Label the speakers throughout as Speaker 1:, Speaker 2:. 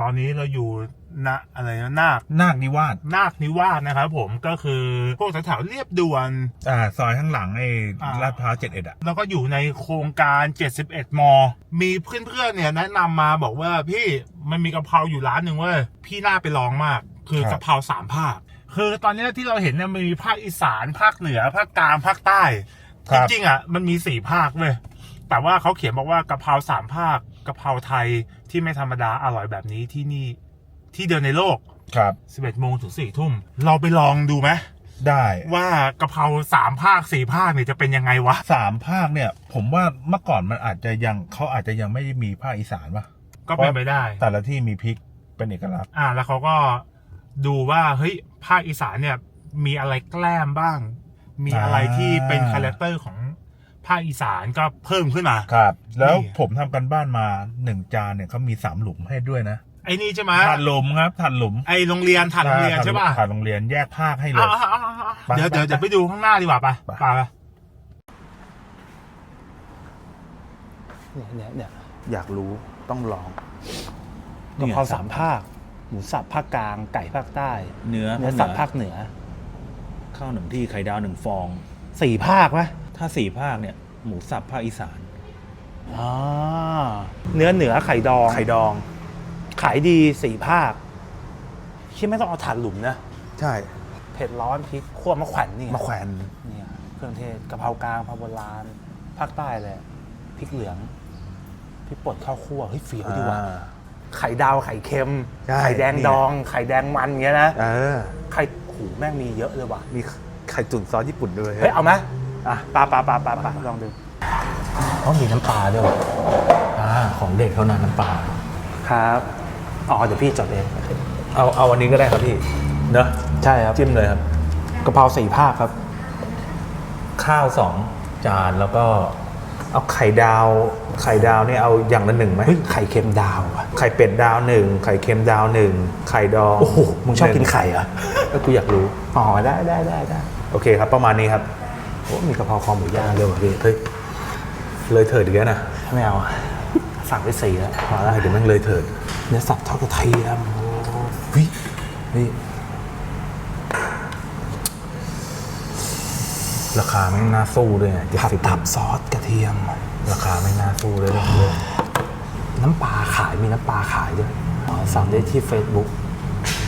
Speaker 1: ตอนนี้เราอยู่ณอะไรนะนาค
Speaker 2: นาคนิวาส
Speaker 1: นาคนิวาสนะครับผมก็คือพวกแถวๆเรียบด่วน
Speaker 2: อ่าซอยข้างหลังไอ้
Speaker 1: อ่า
Speaker 2: ลาดพร้าวเจ็ดเอ็ดอะ
Speaker 1: แล้วก็อยู่ในโครงการ 71 ม มีเพื่อนๆ เนี่ยแนะนำมาบอกว่าพี่มันมีกะเพราอยู่ร้านหนึ่งเว้ย พี่น่าไปลองมาก คือกะเพราสามภาค คือตอนนี้ที่เราเห็นเนี่ยมันมีภาคอีสานภาคเหนือภาคกลางภาคใต้
Speaker 2: ค
Speaker 1: จ
Speaker 2: รับ
Speaker 1: ริงๆอะมันมีสี่ภาคเว้ย แต่ว่าเขาเขียนบอกว่ากะเพราสามภาคกะเพราไทย ที่ไม่ธรรมดาอร่อยแบบนี้ที่นี่ที่เดียวในโลก
Speaker 2: ครับ
Speaker 1: 11โมงถึง4ทุ่ม เราไปลองดูไหม
Speaker 2: ได้
Speaker 1: ว่ากะเพราสามภาคสี่ภาคเนี่ยจะเป็นยังไงวะ
Speaker 2: สามภาคเนี่ย ผมว่าเมื่อก่อนมันอาจจะยังเขาอาจจะยังไม่ได้มีภาคอีสานป่ะ
Speaker 1: ก็เป็นไปได้
Speaker 2: แต่ละที่มีพริกเป็นเอกลักษณ์
Speaker 1: อ่า แล้วเขาก็ดูว่าเฮ้ยภาคอีสานเนี่ย มีอะไรแกล้มบ้าง มีอะไรที่เป็นคาแรคเตอร์ของ ภาคอีสานก็เพิ่มขึ้นมา
Speaker 2: ครับ แล้ว
Speaker 1: นี่
Speaker 2: ผมทำกันบ้านมาหนึ่งจานเนี่ยเขามีสามหลุมให้ด้วยนะ
Speaker 1: ไอ้นี่ใช่ไหม
Speaker 2: ถาดหลุมครับถาดหลุม
Speaker 1: ไอ้โรงเรียนถัดโรงเรียนใช่ป่ะ
Speaker 2: ถาดโรงเรียนแยกภาคให้เลย
Speaker 1: อ่าอ่าอ่าอ่า
Speaker 2: ไป
Speaker 1: เดี๋ยว
Speaker 2: ไป
Speaker 1: เดี๋ยวเดี๋ยวไปดูข้างหน้าดีกว่าปะ
Speaker 2: ไป
Speaker 1: ไปไป
Speaker 3: เนี่ยเนี่ยเนี่ย
Speaker 2: อยากรู้ต้องลอง
Speaker 3: กะเพราสามภาค หมูสับภาคกลาง ไก่ภาคใต้
Speaker 4: เนื้อ
Speaker 3: เนื้อสับภาคเหนือ
Speaker 4: ข้าวหนึ่งที่ไข่ดาวหนึ่งฟอง
Speaker 3: สี่ภาคไหม
Speaker 4: ถ้าสี่ภาคเนี่ยหมูสับภาคอีสาน
Speaker 3: อ่าเนื้อเหนือไข่ดอง
Speaker 2: ไข่ดอง
Speaker 3: ขายดีสี่ภาคคิดไม่ต้องเอาถ่านหลุมนะ
Speaker 2: ใช่
Speaker 3: เผ็ดร้อนพริกขั่วมะแขวนนี่
Speaker 2: มะแขวน
Speaker 3: เนี่ยเครื่องเทศกะเพรากลางกะเพราโบราณภาคใต้เลยพริกเหลืองพริกป่นข้าวคั่วเฮ้ยเฟี้ยวดีว่ะ
Speaker 2: อ่า
Speaker 3: ไข่ดาวไข่เค็ม
Speaker 2: ใช่
Speaker 3: ไข่แดง
Speaker 2: เนี่ย
Speaker 3: ดอง ไข่แดงมันเงี้ยนะ
Speaker 2: เออ
Speaker 3: ไข่หูแม่งมีเยอะเลยว่ะ
Speaker 2: มีไข่ตุ๋นซอสญี่ปุ่นด้วย
Speaker 3: เฮ้ยเอาไหม อะปลาปลาปลาปลาปลาลองดูอ๋อมีน้ำปลาด้วยว่ะ
Speaker 4: อ่าของเด็กเท่านั้นน้ำปลา
Speaker 3: ครับอ๋อเดี๋ยวพี่จดเอง
Speaker 4: เอาเอาอันนี้ก็ได้ครับพี่เนอะ
Speaker 3: ใช่ครับ
Speaker 4: จิ้มเลยครับ
Speaker 3: กะเพราสี่ภาคครับ
Speaker 4: ข้าวสองจานแล้วก็เอาไข่ดาว ไข่ดาวเนี่ยเอาอย่างละหนึ่งไหม
Speaker 3: เฮ้ยไข่เค็มดาวอะ
Speaker 4: ไข่เป็ดดาวหนึ่งไข่เค็มดาวหนึ่งไข่ดอง
Speaker 3: โอ้โหมึงชอบกินไข่เหรอ
Speaker 4: ก็กูอยากรู้
Speaker 3: อ๋อได้ได้ได้ได้
Speaker 4: โอเคครับ ประมาณนี้ครับ
Speaker 3: โอ้มีกะเพราคอหมูย่างด้วยว่ะพี่
Speaker 4: เฮ้ยเลยเถิดอีกแล้วนะ
Speaker 3: ไม่เอาอะสั่งไปสี่แล้วพอแล้ว
Speaker 4: เดี๋ยวแมันเลยเถิด
Speaker 3: เนื้อสับทอดกระเทียม
Speaker 4: เฮ้ยนี่ราคาไม่งน่าสู้ด้วยเจ็ด
Speaker 3: ผัด
Speaker 4: สิบ
Speaker 3: ตับซอสกระเทียม
Speaker 4: ราคาไม่น่าสู้เลยเลย
Speaker 3: น้ำปลาขายมีน้ำปลาขายด้วยอ๋อสั่งได้ที่ Facebook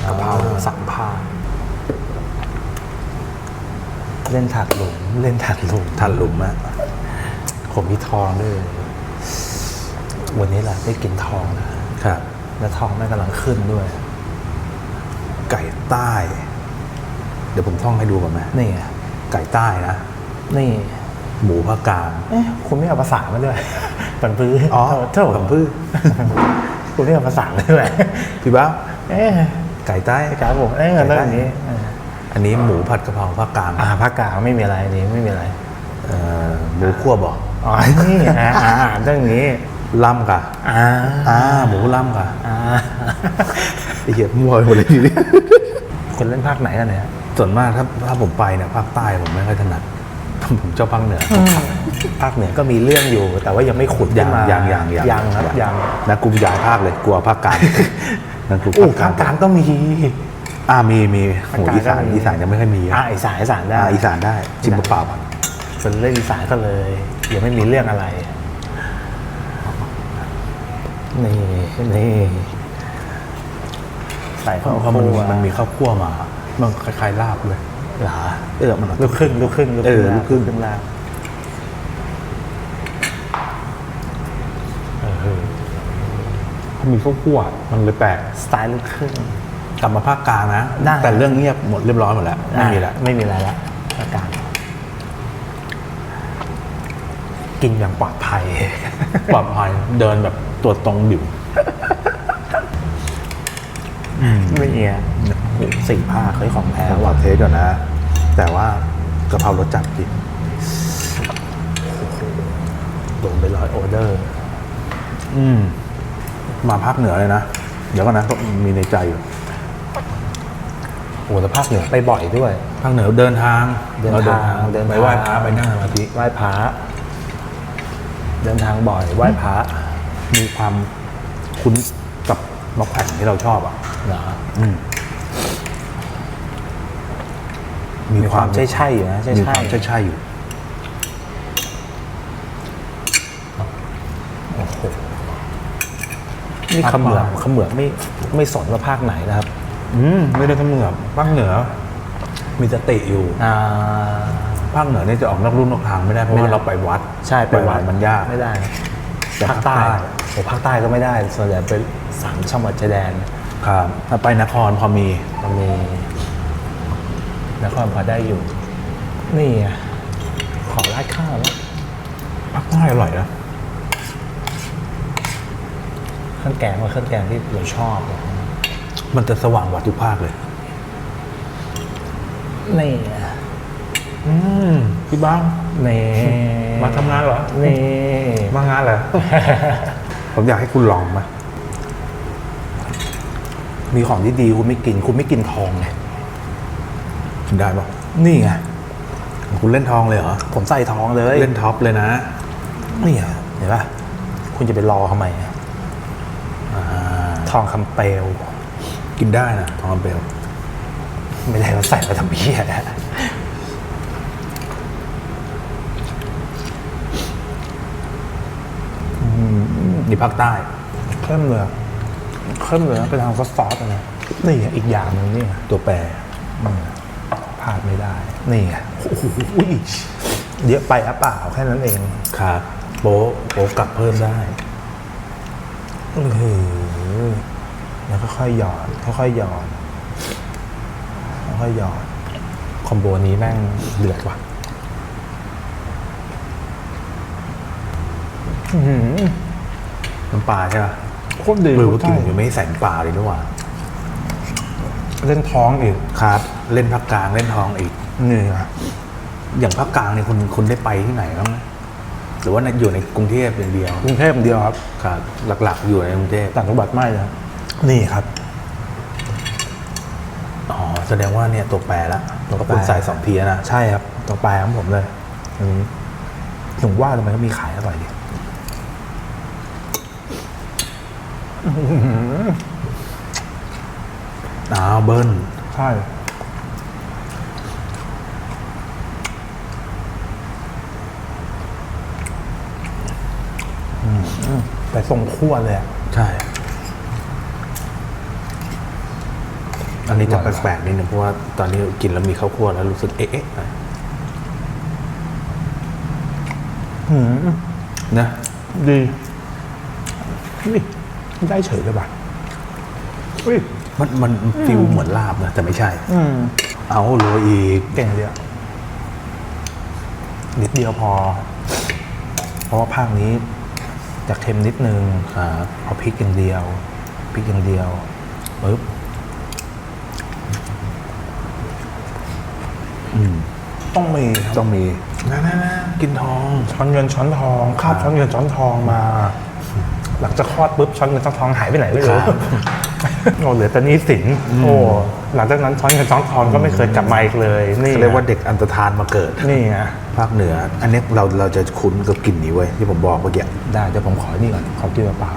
Speaker 3: กะเพราสามภาค เล่นถัดหลุม เล่นถัดหลุม
Speaker 4: ทันหลุมอะ
Speaker 3: ผมมีทองด้วย วันนี้แหละได้กินทองนะครับ และทองแม่งกำลังขึ้นด้วย
Speaker 4: ไก่ใต้ เดี๋ยวผมท่องให้ดูก่อนไหม
Speaker 3: นี่ไง
Speaker 4: ไก่ใต้นะ
Speaker 3: นี่
Speaker 4: หมูภาคกลาง
Speaker 3: เอ๊ะคุณไม่เอาภาษามาด้วยปันพื้
Speaker 4: อ๋อ
Speaker 3: เท่า
Speaker 4: ปันพื้
Speaker 3: คุณไม่เอาภาษามาด้วย
Speaker 4: พี่บ้า
Speaker 3: เอ๊ะ
Speaker 4: ไก่ใต้
Speaker 3: ครับผมเอ๊ะ
Speaker 4: ไก่
Speaker 3: เรื่
Speaker 4: ใต้
Speaker 3: องนี้เออ
Speaker 4: อันนี้หมูผัดกะเพราภาคกลาง
Speaker 3: อ่าภาคกลางไม่มีอะไรอันนี้ไม่มีอะไร
Speaker 4: เอ่อหมูคั่วบอก
Speaker 3: อ๋อนี่อ่าอ่าอ่าเรื่องนี้
Speaker 4: ล่ำกะ
Speaker 3: อ่า
Speaker 4: อ่าหมูล่ำกะ
Speaker 3: อ่า
Speaker 4: ไอเหี้ยมั่วไปหมดเลยทีนี้
Speaker 3: คุณเล่นภาคไหนกันเนี่ย
Speaker 4: ส่วนมากถ้าถ้าผมไปเนี่ยภาคใต้ผมไม่ค่อยถนัดผมชอบภาคเหนือ
Speaker 3: ภาคเหนือก็มีเรื่องอยู่ แต่ว่ายังไม่ขุด
Speaker 4: ยั
Speaker 3: ขึ้
Speaker 4: ง
Speaker 3: นมา
Speaker 4: ยังยัง
Speaker 3: ยังครับยัง
Speaker 4: นะกูย้ายภาคเลยกลัวภาคกลางนั่นกู
Speaker 3: อู้ภาคกลางก็มี
Speaker 4: อ่ามีมี
Speaker 3: ภาค
Speaker 4: โห
Speaker 3: กลาง
Speaker 4: อีสาน
Speaker 3: ก็มี
Speaker 4: อีสานยังไม่ค่อยมี
Speaker 3: อ่าอีสานอีสานได้
Speaker 4: อ่าอีสานได้ชิมเปล่าๆก่อน
Speaker 3: เป็นเรื่องอีสานก็เลยยังไม่มีเรื่องอะไรนี่นี่ใส่
Speaker 4: เพ
Speaker 3: ข้าว
Speaker 4: ราะเพราะมัน
Speaker 3: คั่ว
Speaker 4: มันมีข้าวคั่วมา มันคล้ายๆลาบเลย
Speaker 3: เหรอ
Speaker 4: เออมัน
Speaker 3: ลูกครึ่งลูกครึ่ง
Speaker 4: เออลูกครึ่ง
Speaker 3: ขึ้นลาวเออ
Speaker 4: เขามีข้าวคั่วมันเลยแปลก
Speaker 3: สไตล์ลูกครึ่ง
Speaker 4: กลับมาภาคกลางนะ
Speaker 3: ได้
Speaker 4: แต่เรื่องเงียบหมดเรียบร้อยหมดแล้ว ไม่มีแล้ว
Speaker 3: ไม่มีอะไรละอาการกินอย่างปลอดภัย
Speaker 4: ปลอดภัยเดินแบบตัวตรงดิว
Speaker 3: ไม่เงี้ยสี่ภาคเฮ้ยของแท้
Speaker 4: แล้ว
Speaker 3: ว่ะ
Speaker 4: ว่าเทสก่อนนะ แต่ว่ากะเพรารสจัดจริง
Speaker 3: โดนไปร้อยออเดอร์
Speaker 4: อืม มาภาคเหนือเลยนะ เดี๋ยวก่อนนะต้องมีในใจอยู่
Speaker 3: โอ้แต่ภาคเหนือไปบ่อยด้วย
Speaker 4: ภาคเหนือเดินทาง
Speaker 3: เดินทาง
Speaker 4: เรา
Speaker 3: เดินทาง
Speaker 4: ไปไหว้พระไปนั่งสมาธิ
Speaker 3: ไหว้พระเดินทางบ่อยไหว้พระ
Speaker 4: มีความคุ้นกับมะแขวนที่เราชอบอะ
Speaker 3: เหรอ
Speaker 4: อืม
Speaker 3: มีความใช่ใช่ๆอยู่นะใช่
Speaker 4: มี
Speaker 3: ใช่
Speaker 4: ความใช่ใช่ๆอยู่
Speaker 3: นี่เขมือบเขมือบไม่ไม่สนว่าภาคไหนนะครับ
Speaker 4: อืมไม่ได้เขมือบภาคเหนือ มีสติอยู่
Speaker 3: อ่า
Speaker 4: ภาคเหนือเนี่ยจะออกนอกรุ่นนอกทางไม่ได้เพราะ
Speaker 3: ไม่
Speaker 4: ว่า
Speaker 3: ได้
Speaker 4: เราไปวัด
Speaker 3: ใช่ไปวัด
Speaker 4: มันยาก
Speaker 3: ไม่ได้
Speaker 4: แต่
Speaker 3: ภาคใต้
Speaker 4: ภาคใต้
Speaker 3: โอ้ภาคใต้ก็ไม่ได้ ส่วนใหญ่เป็นสามจังหวัดชายแดน
Speaker 4: ครับถ้าไปนครพอมี
Speaker 3: มันมีนครพอได้อยู่ นี่ไงขอราดข้าวแล้ว
Speaker 4: ภาคใต้อร่อยนะ
Speaker 3: เครื่องแกงว่าเครื่องแกงที่เราชอบเลย
Speaker 4: มันจะสว่างกว่าทุกภาคเลย
Speaker 3: นี่ไง
Speaker 4: อืมพี่บ้าง
Speaker 3: นี่
Speaker 4: มาทำงานเหรอ
Speaker 3: นี่
Speaker 4: มางานเหรอ ผมอยากให้คุณลองมา
Speaker 3: มีของที่ดีคุณไม่กิน คุณไม่กินทองไง
Speaker 4: กินได้ปะ
Speaker 3: นี่ไง
Speaker 4: คุณเล่นทองเลยเหรอ
Speaker 3: ผมใส่ทองเลย
Speaker 4: เล่นท็อปเลยนะ
Speaker 3: นี่ไงเห็นปะคุณจะไปรอทำไมอะ
Speaker 4: อ่า
Speaker 3: ทองคำเปลว
Speaker 4: กินได้นะทองคำเปลว
Speaker 3: ไม่ได้เขาใส่มาทำเพี้ยนะ
Speaker 4: นี่ภาคใต้
Speaker 3: เครื่องเหลืองเครื่องเหลืองเป็นทางซอสๆอะนะนี่ไงอีกอย่างหนึ่งนี่ไง
Speaker 4: ตัวแปร
Speaker 3: อืมพลาดไม่ได้ นี่ไงโอ้โหเยอะไปอะเปล่าแค่นั้นเอง
Speaker 4: ครับโป๊ะโป๊ะกลับเพิ่มได้
Speaker 3: เออ แล้วก็ค่อยหยอดค่อยๆหยอดค่อยๆหยอดคอมโบนี้แม่งเดือดว่ะอื้อหือ
Speaker 4: น้ำปลาใช่ปะ
Speaker 3: โคตรดี
Speaker 4: เออเมื่อกี้
Speaker 3: ใช่
Speaker 4: ผมยังไม่ใส่น้ำปลาเลยด้วยว่า
Speaker 3: เล่นท้องอีก
Speaker 4: ครับ เล่นภาคกลางเล่นทองอีก
Speaker 3: นี่ไง
Speaker 4: อย่างภาคกลางเนี่ยคุณคุณได้ไปที่ไหนบ้างไหมหรือว่าในอยู่ในกรุงเทพอย่างเดียว
Speaker 3: กรุงเทพอย่างเดียวครับ
Speaker 4: ครับ หลักๆ อยู่ในกรุงเทพ
Speaker 3: ต่างจังหวัดไม่นะ นี่ครับ
Speaker 4: อ๋อ แสดงว่าเนี่ยตัวแปรละ
Speaker 3: ตัวแปร
Speaker 4: คุณใส่สองทีแล้วนะ
Speaker 3: ใช่ครับ ตัวแปรของผมเลยอันนี้ถึงว่าทำไมก็มีขายอร่อยดี
Speaker 4: อ้าวเบิ้ล
Speaker 3: ใช่ แต่ทรงคั่วเลยอะ
Speaker 4: ใช่ อันนี้จะ
Speaker 3: อร่อย
Speaker 4: แปลกๆนิดนึงเพราะว่าตอนนี้กินแล้วมีข้าวคั่วแล้วรู้สึกเอ๊ะเอ๊ะหน่อย
Speaker 3: หืม
Speaker 4: นะ
Speaker 3: ดีนี่ได้เฉยเลยป่ะอุ้ย
Speaker 4: มันมันฟิลเหมือนลาบนะแต่ไม่ใช่
Speaker 3: อืม
Speaker 4: เอาโรยอีก
Speaker 3: เก่งเดียวนิดเดียวพอ เพราะว่าภาคนี้จะเค็มนิดนึง
Speaker 4: ครับ
Speaker 3: เอาพริกอย่างเดียวพริกอย่างเดียวปึ๊บ
Speaker 4: อืม
Speaker 3: ต้องมีครับ
Speaker 4: ต้องมีนะนะนะกินทอง
Speaker 3: ช้อนเงินช้อนทองคาบช้อนเงินช้อนทองมา หลังจากคลอดปุ๊บช้อนเงินช้อนทองหายไปไหนไม่รู้
Speaker 4: ครับ
Speaker 3: โอ้เหลือแต่หนี้สินโอ้หลังจากนั้นช้อนเงินช้อนทองก็ไม่เคยกลับมาอีกเลย นี่
Speaker 4: เขาเรียกว่าเด็กอันตรธานมาเกิด
Speaker 3: นี่ไง
Speaker 4: ภาคเหนือ อันนี้เราเราจะคุ้นกับกลิ่นนี้เว้ยที่ผมบอกเมื่อกี้
Speaker 3: ได้เดี๋ยวผมขอนี่ก่อนขอกินเปล่า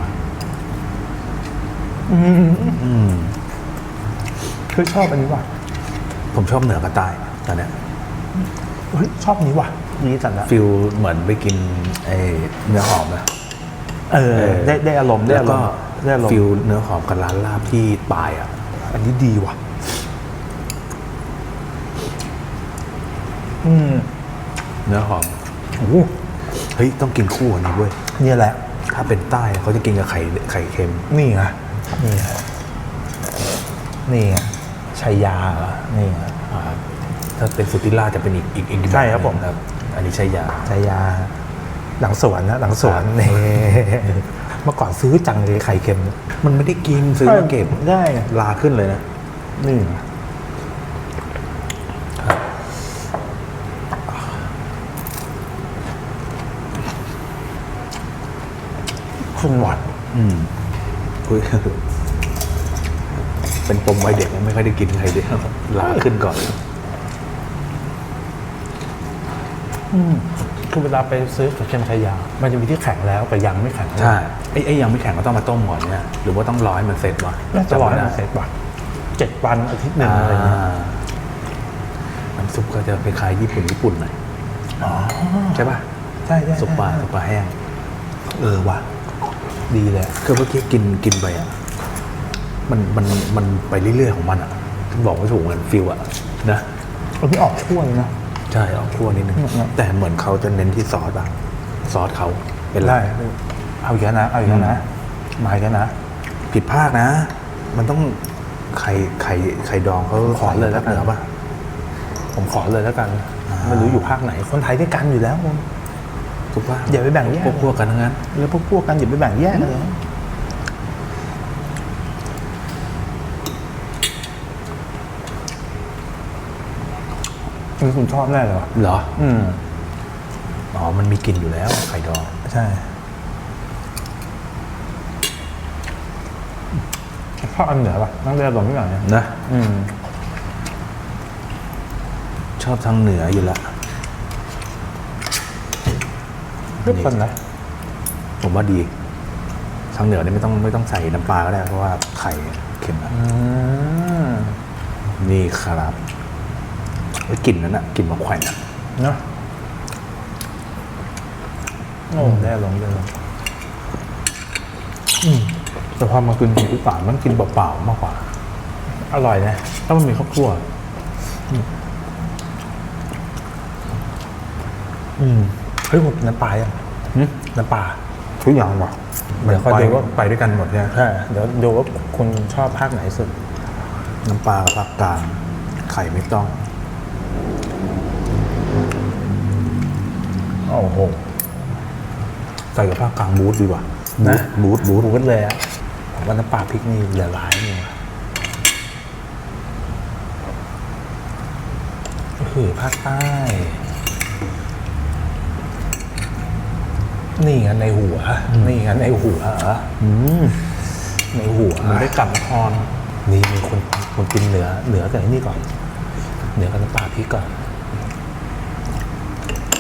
Speaker 4: อืม
Speaker 3: ๆคือชอบอันนี้ว่ะ
Speaker 4: ผมชอบเหนือกับใต้ ตอนเนี้ย
Speaker 3: เฮ้ยชอบอันนี้ว่ะดีจัดละ
Speaker 4: ฟิลเหมือนไปกินไอเนื้อหอมนะ
Speaker 3: เออ ได้ได้อารมณ์ได้
Speaker 4: แล้ว
Speaker 3: อาร
Speaker 4: ก็
Speaker 3: มณ์ได้อารม
Speaker 4: ฟิล
Speaker 3: ณ์
Speaker 4: เนื้อหอมกับร้านลาบที่ปลายอะ
Speaker 3: อันนี้ดีว่ะ อืม
Speaker 4: เนื้อหอม
Speaker 3: โอ้โห
Speaker 4: เฮ้ย ต้องกินคู่อันนี้เว้ย
Speaker 3: เนี่ยแหละ
Speaker 4: ถ้าเป็นใต้เขาจะกินกับไข่ไข่เค็ม
Speaker 3: นี่ไงนี่ไงนี่ไงชัยยาเหรอนี่ไง
Speaker 4: อ่า ถ้าเป็นสุติล่าจะเป็นอีกอีกอีกแบบ
Speaker 3: ใช่ครับผม
Speaker 4: หนึ่งครับ อันนี้ใช่ยา
Speaker 3: ชัยยา หลังสวนนะหลังสวนนี่เมื่อก่อนซื้อจังเลยไข่เค็มเนี่ย
Speaker 4: มันไม่ได้กินซื้อมาเก็บ
Speaker 3: ได้
Speaker 4: ลาขึ้นเลยนะ
Speaker 3: นี่ไงคุณหวัด
Speaker 4: อืมคุยเป็นปมวัยเด็กนะไม่ค่อยได้กินไข่เดียวลาขึ้นก่อน
Speaker 3: คือเวลาไปซื้อไข่เค็มไข่ยาวมันจะมีที่แข็งแล้วแต่ยังไม่แข็ง
Speaker 4: ใช่ไอ้ไอ้ยังไม่แข็งก็ต้องมาต้มก่อนเนี่ยหรือว่าต้องร้อยมันเสร็จวะ
Speaker 3: น่าจะร้อย
Speaker 4: จำไม่
Speaker 3: นะ
Speaker 4: ได้
Speaker 3: เสร็จว่ะเจ็ดวันอาทิตย์หนึ่งอะไรเงี้ย
Speaker 4: อ่าน้ำซุปก็จะไปคล้ายญี่ปุ่นญี่ปุ่นหน่อย
Speaker 3: อ๋อ
Speaker 4: ใช่ป่ะ
Speaker 3: ใช่ใช่
Speaker 4: ซุปปลาซุปปลาแห้ง
Speaker 3: เออว่ะดีเลยอะ
Speaker 4: คือเมื่อกี้กินกินไปอะมันมันมันไปเรื่อยๆของมันอะบอกไม่ถูกเหมือนฟิลอะนะ
Speaker 3: มันไม่ออกช่วยนะ
Speaker 4: ใช่ออกทั่วนิดนึง
Speaker 3: อืมอืม
Speaker 4: แต่เหมือนเขาจะเน้นที่ซอสบ้างซอสเขาเป็นหลั
Speaker 3: ได้
Speaker 4: ก
Speaker 3: เอาอีกแล้วนะ เอาอีกแล้วนะมาอีกแล้วนะ
Speaker 4: ผิดพลาดนะ มันต้องไข่ไข่ไข่ดองเขา
Speaker 3: ขอเลยแล้วกัน
Speaker 4: เหนือป่ะ
Speaker 3: ผมขอเลยแล้วกัน
Speaker 4: อ่า
Speaker 3: ไม่รู้อยู่ภาคไหน คนไทยด้วยกันอยู่แล้ว
Speaker 4: ถูกป่ะ
Speaker 3: อย่าไปแบ่งแยก
Speaker 4: พวกพวกกันทั้งนั้น
Speaker 3: แล้วพวกพวกกันอย่าไปแบ่งแยกเลย นี่คุณชอบแน่เลยวะ
Speaker 4: เหรอ
Speaker 3: อืม
Speaker 4: อ๋อ มันมีกลิ่นอยู่แล้ว ไข่ดอง
Speaker 3: ใช่ชอบอันเหนือป่ะต้องเรียกลงที่ไหนเนี่ย
Speaker 4: นะ
Speaker 3: อืม
Speaker 4: ชอบทางเหนืออยู่ละ
Speaker 3: เลือกคนนะ
Speaker 4: ผมว่าดี ทางเหนือเนี่ยไม่ต้องไม่ต้องใส่น้ำปลาก็ได้เพราะว่าไข่เค็มอะ
Speaker 3: อืม
Speaker 4: นี่ครับ แล้วกลิ่นนั้นอะกลิ่นมะแขวนอะ
Speaker 3: เนาะโอ้ได้ลงได้ลง
Speaker 4: แต่พอมากินของอีสานมันกินเปล่าๆมากกว่า
Speaker 3: อร่อยนะ
Speaker 4: ถ้ามันมีข้าวคั่ว
Speaker 3: อืมเฮ้ยผมน้ำปลายังน้ำปลา
Speaker 4: ทุกอย่างว่ะ
Speaker 3: เดี๋ยวค่อยดูว่า
Speaker 4: ไปด้วยกันหมดเนี่ย
Speaker 3: ใช่เดี๋ยวดูว่าคุณชอบภาคไหนสุด
Speaker 4: น้ำปลากับภาคกลางไข่ไม่ต้อง
Speaker 3: โอ้โห
Speaker 4: ใส่กับภาคกลางบูทดีกว่า
Speaker 3: นะ
Speaker 4: บูทบูท
Speaker 3: บูดเลยอะผมว่าน้ำปลาพริกนี่เหลือหลายนี่ว่ะก็คือภาคใต้นี่ไงในหัว นี่ไงในหัว
Speaker 4: อืม
Speaker 3: ในหัว
Speaker 4: มันได้กลับนคร
Speaker 3: นี่มีคนคนกินเหนือเหนือกับไอ้นี่ก่อน เหนือกับน้ำปลาพริกก่อน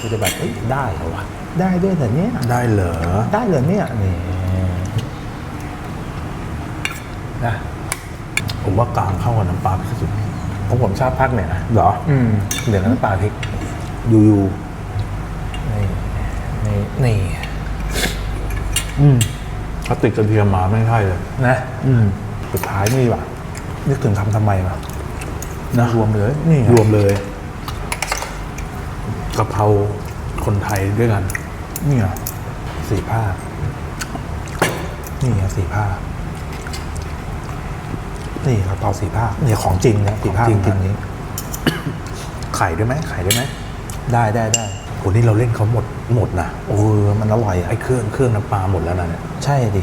Speaker 3: ก็จะแบบเอ้ยได้เหรอวะได้ด้วยแต่เนี้ย
Speaker 4: ได้เหรอ
Speaker 3: ได้เลยเนี่ยนี่นะ
Speaker 4: ผมว่ากลางเข้ากับน้ำปลาที่สุด
Speaker 3: ของผมชอบภาคเหนือ
Speaker 4: เหรอ
Speaker 3: อืมเหนือกับน้ำปลาพริก
Speaker 4: ยูยู
Speaker 3: นี่นี่นี่
Speaker 4: อืมถ้าติดกระเทียมมาไม่ใช่เลย
Speaker 3: นะ
Speaker 4: อืม
Speaker 3: สุดท้ายนี่ว่ะนึกถึงทำทำไมวะ
Speaker 4: นะ
Speaker 3: รวมเลยนี่ไง
Speaker 4: รวมเลยกะเพราคนไทยด้วยกัน
Speaker 3: นี่ไงสี่ภาคนี่ไงสี่ภาคนี่กระเพราสี่ภาคนี่ของจริงนะสี่ภาค
Speaker 4: จริง
Speaker 3: จริงนี้
Speaker 4: ไข่ด้วยไหมไข่ด้วยไหม
Speaker 3: ได้ได้ได้
Speaker 4: โหนี่เราเล่นเขาหมดหมดนะ
Speaker 3: โอ้มันอร่อยอะ
Speaker 4: ไอ้เครื่องเครื่องน้ำปลาหมดแล้วนะเนี่ย
Speaker 3: ใช่ดิ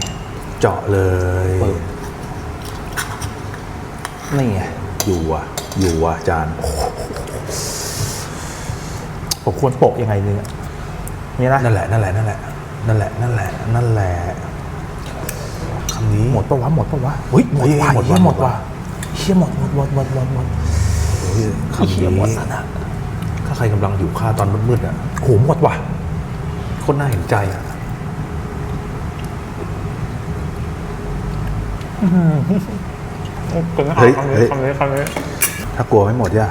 Speaker 4: เจาะเลย
Speaker 3: เปิดนี่ไง
Speaker 4: อยู่อะอยู่อะจาน
Speaker 3: ผมควรโปะยังไงเนี่ยนี่นะ
Speaker 4: นั่นแหละนั่นแหละนั่นแหละนั่นแหละนั่นแหละนั่นแหละคำนี้
Speaker 3: หมดปะวะหมดปะวะเฮ้ยหมดว่ะ
Speaker 4: หมด
Speaker 3: เฮีย
Speaker 4: ว่ะ
Speaker 3: หมดว่ะเฮียหมดหมดหมดหมดหมดหมด
Speaker 4: เฮ้ยคำ
Speaker 3: เฮีย
Speaker 4: นี้
Speaker 3: หมดสนะ
Speaker 4: ถ้าใครกำลังอยู่ข้าวตอนมืดๆอะ
Speaker 3: โหหมดว่ะ
Speaker 4: โคตรน่าเห็นใจอะเฮ้ยเฮ้ย
Speaker 3: คำนี้คำนี้
Speaker 4: ถ้ากลัวไม่หมดย่ะ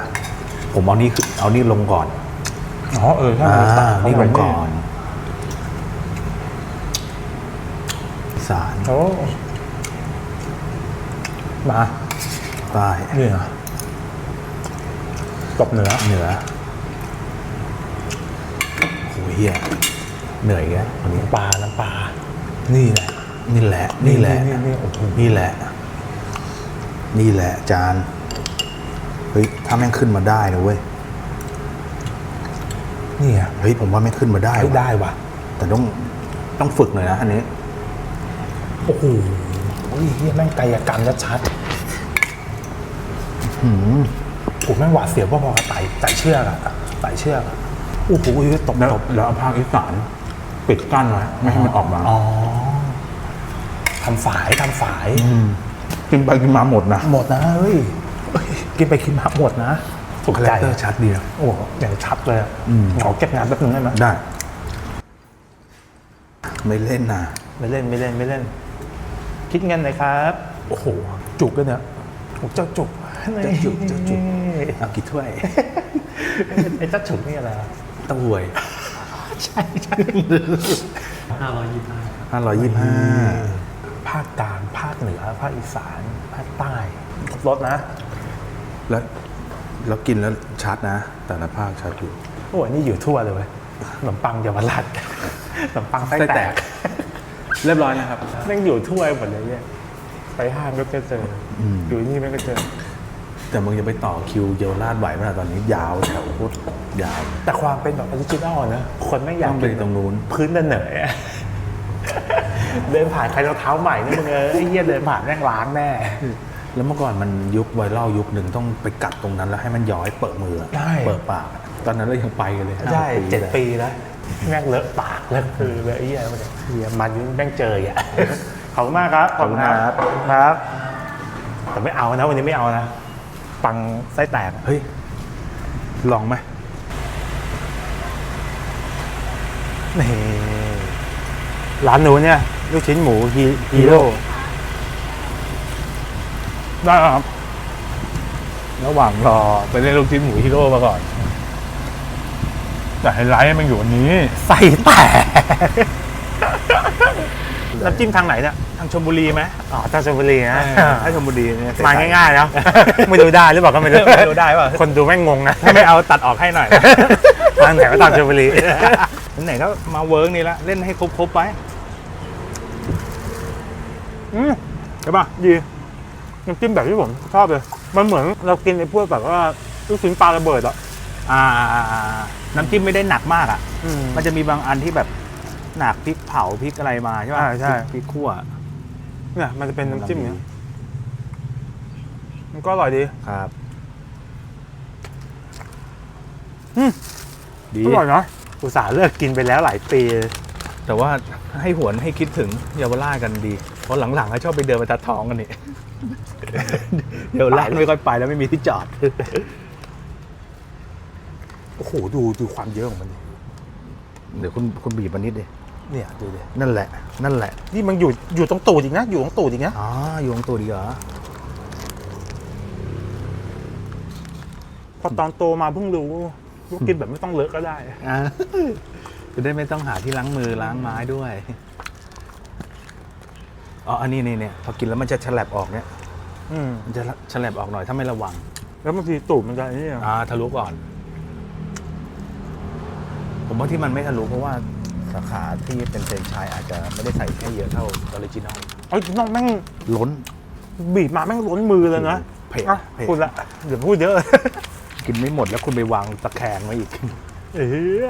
Speaker 4: ผมเอานี่เอานี่ลงก่อน
Speaker 3: อ๋อเออใช่
Speaker 4: อ่า
Speaker 3: ไหม
Speaker 4: นี่ลงก่อนอีสาร
Speaker 3: โอ้มา
Speaker 4: ใต้
Speaker 3: นี่เหรอตบเหนือ
Speaker 4: เหนือโหเฮียเหนื่อยแกวันนี้
Speaker 3: น้ำปลาน้ำปลานี่แหละ
Speaker 4: นี่แหละ นี่แหละ
Speaker 3: นี่นี่โอ้โห
Speaker 4: นี่แหละ นี่แหละจานเฮ้ยถ้าแม่งขึ้นมาได้นะเว้ย
Speaker 3: นี่ไง
Speaker 4: เฮ้ยผมว่าไม่งขึ้นมาได้
Speaker 3: ไม่
Speaker 4: ว่ะ
Speaker 3: ได้ว่ะ
Speaker 4: แต่ต้องต้องฝึกหน่อยนะอันนี้
Speaker 3: โอ้โหเฮียแม่งกายกรรมชัด
Speaker 4: หืม
Speaker 3: ๆผมแม่งหวาดเสียวพอๆกับไต่ไต่เชือกอะไต่เชือกอะโอ้โหตบ
Speaker 4: แล้ว
Speaker 3: ตบ
Speaker 4: แล้วเอาภาคอีสานปิดกั้นไว้ไม่ให้มันออกมา
Speaker 3: อ๋อทำฝายทำฝาย
Speaker 4: มกินไปกินมาหมดนะ
Speaker 3: หมดนะเฮ้ยเฮ้ยกินไปกินมาหมดนะ ถูก
Speaker 4: คาแร
Speaker 3: ใจ
Speaker 4: คเตอร์ชัดดีนะ
Speaker 3: โอ้โหอย่างชัดเลยอะ
Speaker 4: อืม
Speaker 3: ขอเก็บงานแป๊บนึงได้ไหม
Speaker 4: ได้ ไม่เล่นนะ
Speaker 3: ไม่เล่นไม่เล่นไม่เล่น คิดเงินหน่อยครับโอ้โหจุกด้วยเนี่ยโอ้เจ้าจุก
Speaker 4: เจ้าจุกเจ้าจุกเอากี่ถ้วย
Speaker 3: ไอ้เจ้าจุกนี่อะไรอะ
Speaker 4: เต้าหวย
Speaker 3: ใช่ใช่
Speaker 4: ห้าร้อยยี่ห้า
Speaker 3: ภาคกลางภาคเหนือภาคอีสานภาคใต้ครบรถนะ
Speaker 4: แล้ว แล้วกินแล้วชัดนะ แต่ละภาคชัดอยู่
Speaker 3: โอ้ยนี่อยู่ทั่วเลยเว้ยขนมปังเยาวราชขนมปังไส้
Speaker 4: ไส้
Speaker 3: แต
Speaker 4: แต
Speaker 3: ก
Speaker 4: กเรียบร้อยนะครับ
Speaker 3: แม่งอยู่ทั่วหมดเลยเนี่ยไปห้างก็เจออ
Speaker 4: ม
Speaker 3: อยู่นี่แม่งก็เจอ
Speaker 4: แต่มึงจะไปต่อคิวเยาวราชไหวไหมล่ะตอนนี้ยาวแถวโคตรยาว
Speaker 3: แต่ความเป็นแบบออริจินอลนะคนไม่งอยาก
Speaker 4: ต้องไป
Speaker 3: กิน
Speaker 4: ตรงนู้น
Speaker 3: พื้นเหนยๆอะเดินผ่านใครรองเท้าใหม่นี่มึงเอ้ยไอ้เหี้ยเดินผ่านแม่งล้างแน่
Speaker 4: แล้วเมื่อก่อนมันยุคไวรัลยุคหนึ่งต้องไปกัดตรงนั้นแล้วให้มันย้อยเปิดมือ
Speaker 3: ได้
Speaker 4: เปิดปากตอนนั้นเรายังไปกันเลยห้า
Speaker 3: ใช่
Speaker 4: หก
Speaker 3: เจ็ด
Speaker 4: ลย
Speaker 3: ปีแล้วแม่งเลอะปากเลอะคือเลยไอ้เหี้ยมันเนี่ยเหี้ยมันนี่แม่งเจออะ ขอบคุณมากครับขอบคุณครับขอบคุณครับ แต่ไม่เอานะวันนี้ไม่เอานะ ปังไส้แตก
Speaker 4: เฮ้ย ลองไหม
Speaker 3: นี่ร้านหนูเนี่ย ลูกชิ้นหมูฮีฮีโร่ ได้ครับ ระหว่างรอไปเล่นลูกชิ้นหมูฮีโร่มาก่อน แต่ไฮไลท์มันอยู่วันนี้ ใส่แตกน้ำจิ้มทางไหนเนี่ย
Speaker 4: ทางชลบุรีไหม
Speaker 3: อ๋อทางชลบุรีนะ
Speaker 4: ถ้าชลบุรีเนี่ย
Speaker 3: มาง่ายๆแล้วไม่ดูได้หรือเปล่าก็ไม่รู้
Speaker 4: ไม่รู้ได้ป่ะ
Speaker 3: คนดูแม่งงงนะ
Speaker 4: ถ้าไม่เอาตัดออกให้หน่อย
Speaker 3: ทางไหนก็ตามชลบุรี
Speaker 4: ไหนๆก็มาเวิร์กนี่ละเล่นให้ครบๆไป
Speaker 3: อืมใช่ป่ะดี น้ำจิ้มแบบที่ผมชอบเลย มันเหมือนเรากินไอ้พวกแบบว่าลูกชิ้นปลาระเบิดอะ
Speaker 4: อ่าน้ำจิ้มไม่ได้หนักมากอะ
Speaker 3: อืม
Speaker 4: มันจะมีบางอันที่แบบหนักพริกเผาพริกอะไรมาใช่ป่ะ
Speaker 3: อ่าใช่
Speaker 4: พริกคั่ว
Speaker 3: เนี่ยมันจะเป็นน้ำจิ้มเนี้ยมันก็อร่อยดี
Speaker 4: ครับ
Speaker 3: อืม
Speaker 4: ดี
Speaker 3: อร่อยนะอุตส่าห์เลิกกินไปแล้วหลายปี
Speaker 4: แต่ว่าให้หวนให้คิดถึงเยาวราชกันดี เพราะหลังๆเขาชอบไปเดินไปตัดทองกันนี่ เยาวราชไม่ค่อยไปแล้วไม่มีที่จอด
Speaker 3: โอ้โหดูดูความเยอะของมันดิ
Speaker 4: เดี๋ยวคุณคุณบีบมานิดดิ
Speaker 3: เนี่ยดูดิ
Speaker 4: นั่นแหละ นั่นแหละ
Speaker 3: นี่มันอยู่อยู่ตรงตูดอีกนะ อยู่ตรงตูดอีกนะ
Speaker 4: อ๋ออยู่ตรงตัวดีเหรอ
Speaker 3: พอตอนโตมาเพิ่งรู้ลูกกินแบบไม่ต้องเลอะก็ได้
Speaker 4: อ่าจะได้ไม่ต้องหาที่ล้างมือล้างไม้ด้วย อ๋อ อันนี้นี่เนี่ยพอกินแล้วมันจะฉลับออกเนี่ย
Speaker 3: อืม
Speaker 4: มันจะฉลับออกหน่อยถ้าไม่ระวัง
Speaker 3: แล้วบางทีตูดมันจะไอ้นี่อะ
Speaker 4: อ่าทะลุก่อน ผมว่าที่มันไม่ทะลุเพราะว่าสาขาที่เป็นเฟรนไชส์อาจจะไม่ได้ใส่ให้เยอะเท่าออริจินอล
Speaker 3: เอ้ยน้องแม่ง
Speaker 4: ล้น
Speaker 3: บีบมาแม่งล้นมือเลยนะ
Speaker 4: เผ็ด
Speaker 3: อะ
Speaker 4: เผ็ด
Speaker 3: พูดละเดี๋ยวพูดเยอะ
Speaker 4: กินไม่หมดแล้วคุณไปวางตะแคงไว้อีก
Speaker 3: เอ้ย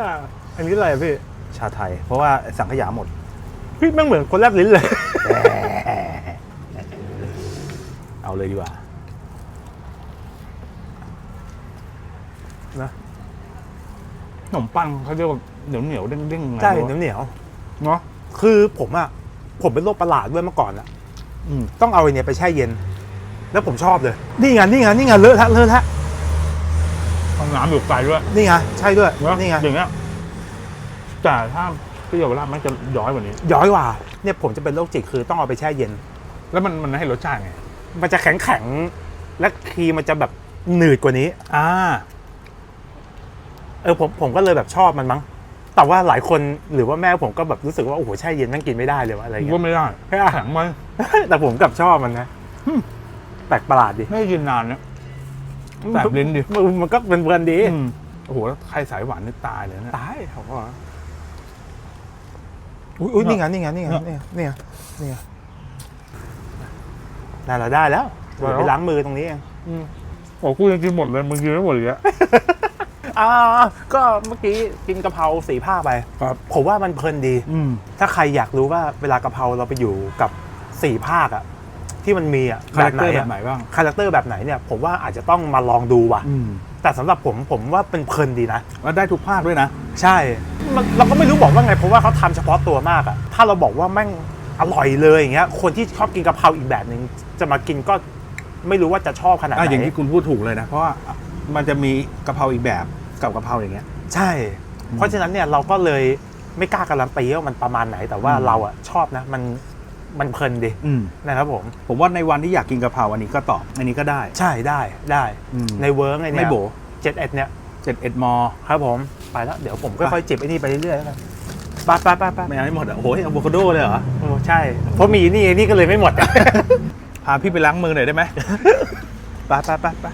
Speaker 3: อันนี้อะไรอะพี่
Speaker 4: ชาไทย เพราะว่าสังขยาหมด
Speaker 3: พี่แม่งเหมือนคนแลบลิ้นเลย
Speaker 4: เอาเลยดีกว่า
Speaker 3: นะ
Speaker 4: ขนมปังเขาเรียกว่าเหนียวเหนียวๆเด้งเด้งๆไง
Speaker 3: ใช่
Speaker 4: ไม่รู้
Speaker 3: เหนียว
Speaker 4: เนาะ
Speaker 3: ๆคือผมอะผมเป็นโรคประหลาดด้วยเมื่อก่อนอะ
Speaker 4: อืม
Speaker 3: ต้องเอาไอ้เนี่ยไปแช่เย็น แล้วผมชอบเลย นี่ไงนี่ไงนี่ไงเลอะทะเลอะทะ
Speaker 4: ห้องน้ำอยู่ไกลด้วย
Speaker 3: นี่ไงใช่ด้วย
Speaker 4: เนาะ
Speaker 3: นี่ไง
Speaker 4: อย่างเงี้ยแต่ถ้า ที่เยาวราชมันจะย้อยกว่านี้
Speaker 3: ย้อยกว่าเนี่ยผมจะเป็นโรคจิตคือต้องเอาไปแช่เย็น
Speaker 4: แล้วมันมันให้รสชาติไง
Speaker 3: มันจะแข็งแข็งๆและครีมมันจะแบบหนืดกว่านี้
Speaker 4: อ่า
Speaker 3: เออผมผมก็เลยแบบชอบมันมั้ง แต่ว่าหลายคนหรือว่าแม่ผมก็แบบรู้สึกว่าโอ้โหแช่เย็นนั่งกินไม่ได้เลยวะอะไร
Speaker 4: ก็
Speaker 3: เงี้ย
Speaker 4: ไม่ได้
Speaker 3: แค่อา
Speaker 4: แข็
Speaker 3: หารง
Speaker 4: มัน
Speaker 3: แต่ผมกลับชอบมันนะแปลกประหลาดดิ
Speaker 4: ไม่ได้กินนานเนี่ยแสบลิ้นดิ
Speaker 3: มันมันก็เป็นเพลินๆดี
Speaker 4: อืมโอ้โหแล้วใครสายหวานนี่ตายเลยนะ
Speaker 3: ตายเขาก็ อุ้ยอุ้ยนี่ไงนี่ไงนี่ไงนี่ไงนี่ไงนี่ไงได้แล้วได้แล้วเดี๋ยวไปล้างมือตรงนี้เอง
Speaker 4: โอ้กูยังกินหมดเลยมึงกินไม่หมดเลยอะ
Speaker 3: อ่าก็เมื่อกี้กินกะเพราสีผ้าไป
Speaker 4: ครับ
Speaker 3: ผมว่ามันเพลินดี
Speaker 4: อืม
Speaker 3: ถ้าใครอยากรู้ว่าเวลากะเพราเราไปอยู่กับสี่ภาคอะที่มันมีอะ
Speaker 4: คาแรคเตอร์ะแบบไหนบ้าง
Speaker 3: คาแรคเตอร์แบบไหนเนี่ยผมว่าอาจจะต้องมาลองดูว่ะ
Speaker 4: อืม
Speaker 3: แต่สำหรับผมผมว่าเป็นเพลินดีนะ
Speaker 4: แล้วได้ทุกภาคด้วยนะ
Speaker 3: ใช่มันเราก็ไม่รู้บอกว่าไงเพราะว่าเขาทำเฉพาะตัวมากอะถ้าเราบอกว่าแม่งอร่อยเลยอย่างเงี้ย คนที่ชอบกินกะเพราอีกแบบหนึ่งจะมากินก็ไม่รู้ว่าจะชอบขนาดไห
Speaker 4: อะอย่าง
Speaker 3: น
Speaker 4: ที่คุณพูดถูกเลยนะ เพราะว่ามันจะมีกะเพราอีกแบบกับกะเพราอย่างเงี้ย
Speaker 3: ใช่ เพราะฉะนั้นเนี่ยเราก็เลยไม่กล้าการันตีว่ามันประมาณไหนแต่ว่า
Speaker 4: อืม
Speaker 3: เราอะชอบนะมัน มันเพลินดี
Speaker 4: อืม
Speaker 3: นะครับผม
Speaker 4: ผมว่าในวันที่อยากกินกะเพราอันนี้ก็ตอบ อันนี้ก็ได้
Speaker 3: ใช่ได้ได้
Speaker 4: อืม
Speaker 3: ในเวิร์กไอเนี่ย
Speaker 4: ไม่โบ
Speaker 3: เจ็ดเอ็ดเนี่ย
Speaker 4: เจ็ดเอ็ดมอ
Speaker 3: ครับผมไปแล้วเดี๋ยวผมค่อยๆจิบไอ้นี่ไปเรื่อยๆแล้วกันไปไปไปไป
Speaker 4: ไม่เอาให้หมดอะโอ้ยอะโวคาโดเลยเหรอ
Speaker 3: โอ้ใช่ เพราะมีนี่ไอ้นี่ก็เลยไม่หมด
Speaker 4: พาพี่ไปล้างมือหน่อยได้ไหม ไปไปไปไป